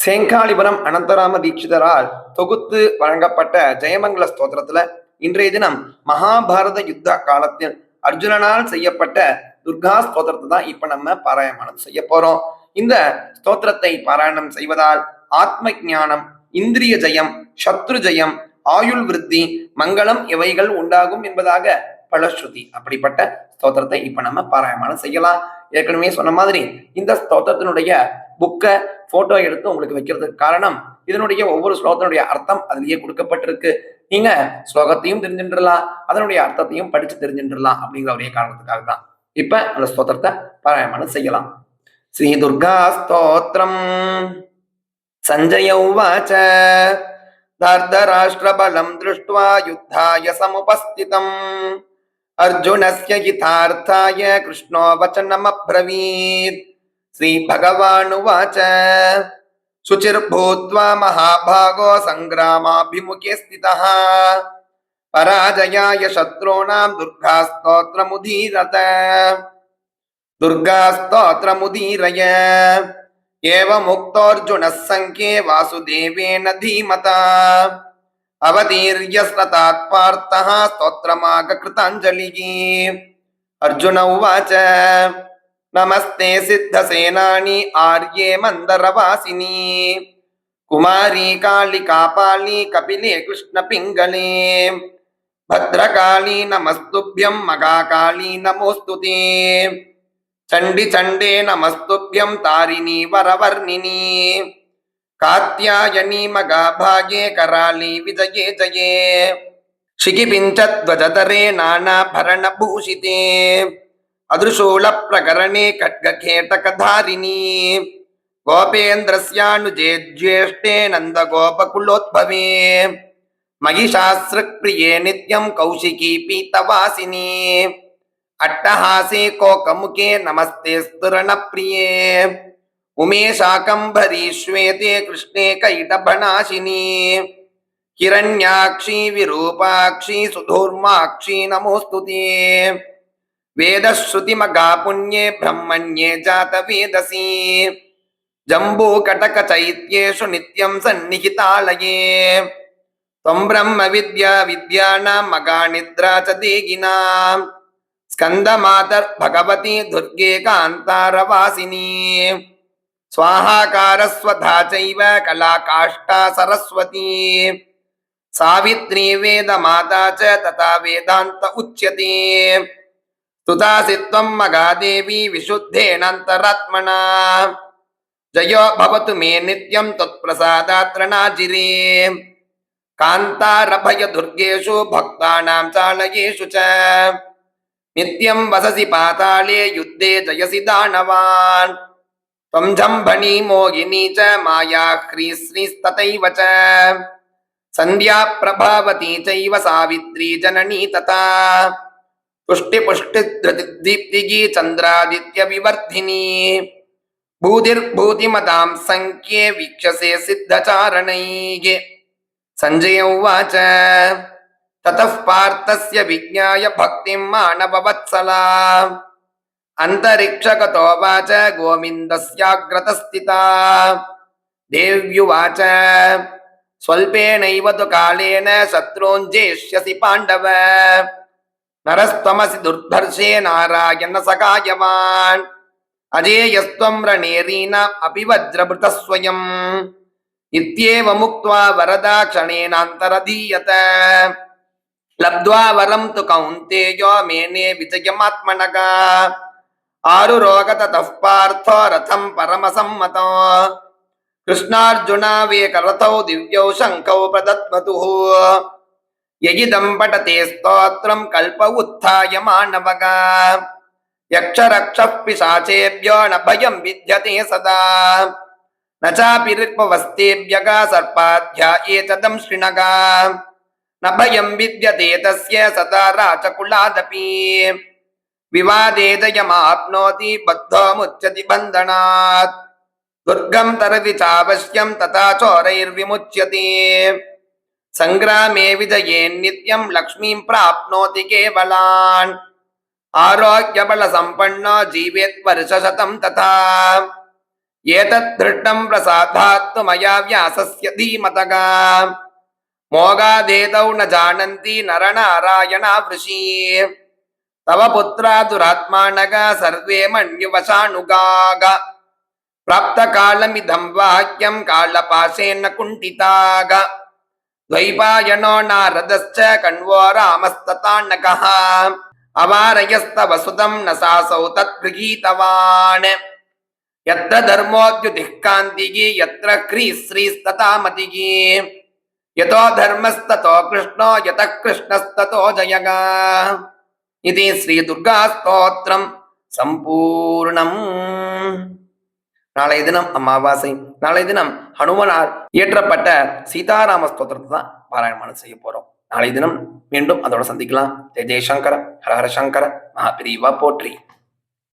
சேங்காலிபுரம் அனந்தராம தீட்சிதரால் தொகுத்து வழங்கப்பட்ட ஜெயமங்கல ஸ்தோத்திரத்துல இன்றைய தினம் மகாபாரத யுத்த காலத்தில் அர்ஜுனனால் செய்யப்பட்ட துர்கா ஸ்தோத்திரத்தை தான் இப்ப நம்ம பாராயணம் செய்ய போறோம். இந்த ஸ்தோத்திரத்தை பாராயணம் செய்வதால் ஆத்ம ஞானம் இந்திரிய ஜெயம் சத்ரு ஜெயம் ஆயுள் விருத்தி மங்களம் இவைகள் உண்டாகும் என்பதாக பலஸ்ருதி அப்படிப்பட்ட ஸ்தோத்திரத்தை இப்ப நம்ம பாராயணம் செய்யலாம். ஏற்கனவே சொன்ன மாதிரி இந்த ஸ்தோத்திரத்தினுடைய புக்கை போட்டோ எடுத்து உங்களுக்கு வைக்கிறதுக்கு காரணம் இதனுடைய ஒவ்வொரு ஸ்லோகத்தினுடைய அர்த்தம் அதிலேயே கொடுக்கப்பட்டிருக்கு. நீங்க ஸ்லோகத்தையும் தெரிஞ்சுட்டுலாம் அதனுடைய அர்த்தத்தையும் படிச்சு தெரிஞ்சுட்டுலாம் அப்படிங்கிற ஒரே காரணத்துக்காக தான். இப்ப அந்த ஸ்தோத்திரத்தை பாராயணம் செய்யலாம். ஸ்ரீ துர்கா ஸ்தோத்திரம். சஞ்சய உவாச்ச தார்தராஷ்டிரபலம் திருஷ்டுவா யுத்தாய சமுபஸ்திதம். அர்ஜுனஸ்ய கிதார்த்தாய கிருஷ்ணோ வச்சனமப்ரவீத் श्रीभगवानुवाच। शुचिर्भूत्वा महाभागो सङ्ग्रामाभिमुखे स्थितः। पराजयाय शत्रूणां दुर्गास्तोत्रमुदीरत। दुर्गास्तोत्रमुदीरय। एवमुक्तोऽर्जुनः सङ्ख्ये वासुदेवेन धीमता। अवतीर्यस्रतात्पार्थः स्तोत्रमागकृताञ्जलिः। अर्जुन उवाच। నమస్తే సిద్ధ సేనాని ఆర్యే మందరవాసిని. కుమారి కాళి కాపాళి కపిలే కృష్ణ పింగళే. భద్రకాళి నమస్తుభ్యం మగాకాళి నమోస్తు చండి చండే నమస్తుభ్యం తారిణి వరవర్ణిని. కాత్యాయని మగాభాగే కరాళి విజయే జయే. శిఖిపించ ధ్వజతరే నానాభరణ భూషితే. అదృశూల ప్రకరణే ఖడ్గకేటకధారిణీ. గోపేంద్రస్యానుజే జ్యేష్ఠే నందగోపకులోద్భవే. మహిషాసృక్ప్రియే నిత్యం కౌశికీ పీతవాసిని. అట్టహాసే కోకముఖే నమస్తే స్తురణప్రియే. ప్రియే శాకంభరీ శ్వేతే కృష్ణే కైటభనాశిని. హిరణ్యాక్షి విరూపాక్షి సుధూర్మాక్షి నమోస్తుతే. వేదశ్రుతిమగాపుణ్యే బ్రహ్మణ్యే జాత వేదసి జంబూకటక చైత్యేషు నిత్యం సన్నిహితాలయే త్వం బ్రహ్మ విద్యా విద్యానాం మగా నిద్రా చ దేగినాం స్కందమాతర్ భగవతి దుర్గే కాంతారవాసిని స్వాహాకారస్వధా చైవ కళాకాష్టా సరస్వతి సావిత్రీ వేద మాతా చ వేదాంత ఉచ్యతే त्वं मगादेवी विशुद्धेनान्तरात्मना जयो भवतु मे नित्यं त्वत्प्रसादात्रणाजिरे कान्तारभयदुर्गेषु भक्तानां चालयेषु च नित्यं वससि पाताले युद्धे जयसि दानवान् त्वं जम्भणी मोहिनी च माया ह्रीश्रीस्तथैव च सन्ध्या प्रभावती चैव सावित्री जननी तथा पुष्टिपुष्टिदीप्तिगी चन्द्रादित्यविवर्धिनी भूतिर्भूतिमतां सङ्ख्ये वीक्षसे सिद्धचारणैः सञ्जय उवाच ततः पार्थस्य विज्ञाय भक्तिं मानववत्सला अन्तरिक्षगतो वाच गोविन्दस्याग्रतस्थिता देव्युवाच स्वल्पेनैव तु कालेन शत्रूञ्जेष्यसि पाण्डव நரஸ்தமசி துர்தர்ஷே நாராயண சகாயவான். அஜேயஸ்தம் ரணேரீனாம் அபிவஜ்ரபிருதஸ்வயம் இத்தியேவ முக்துவா வரதாட்சணேனாந்தரதீயத லப்துவா வரம் து கௌந்தேயோ மேனே விஜயமாத்மனகா. ஆருரோக ததः பார்த்தோ ரதம் பரமசம்மதோ. கிருஷ்ணார்ஜுனாவேகரதௌ திவ்யௌ சங்கௌ பிரதத்மதுः யஜிதம்படதே ஸ்தோத்திரம் கல்ப உத்தாய மாணவக. யக்ஷரக்ஷப்பிசாச்சேபியோ ந பயம் வித்யதே சதா. நச்சாபி ரிக்மவஸ்தேபியகா சர்பாத்யாயே சதம் ஸ்ருணகா. ந பயம் வித்யதே தஸ்ய சதா ராஜகுலாதபி. விவாதேதயமாப்னோதி பத்தோமுச்சதி பந்தனாத். துர்கம் தரதி சாவசியம் ததா சோரைர்விமுச்சியதே சங்கிராமே விஜயேன் நித்யம் லக்ஷ்மீம் பிராப்னோதி கேவலான்? ஆரோக்கியபல சம்பன்னோ ஜீவேத் வருஷசதம் ததா. ஏதத் திருட்டம் பிரசாதாத்து மயா வியாசஸ்ய தீமதகா. மோகாதேதௌ ந ஜானந்தி நரணாராயணா விஷீ தவ புத்ரா துராத்மானக சர்வே மண்யுவசானுகாக பிராப்த காலமிதம் வாக்கியம் காலபாசேன குண்டிதாக. द्वैपायनो नारदश्च कण्वो रामस्ततान्नकः अवारयस्तव सुतं न सासौ तत्गृहीतवान् यत्र धर्मोद्युतिः कान्तिः यत्र क्रीश्रीस्तथा मतिः यतो धर्मस्ततो कृष्णो यतः कृष्णस्ततो जयः इति श्रीदुर्गास्तोत्रं सम्पूर्णम् நாளைய தினம் அமாவாசை நாளைய தினம் ஹனுமனார் இயற்றப்பட்ட சீதாராம ஸ்தோத்திரத்தை தான் பாராயணமானம் செய்ய போறோம். நாளைய தினம் மீண்டும் அதோட சந்திக்கலாம். ஜெய் ஜெயசங்கர ஹரஹர சங்கர மகாபிரிவா போற்றி.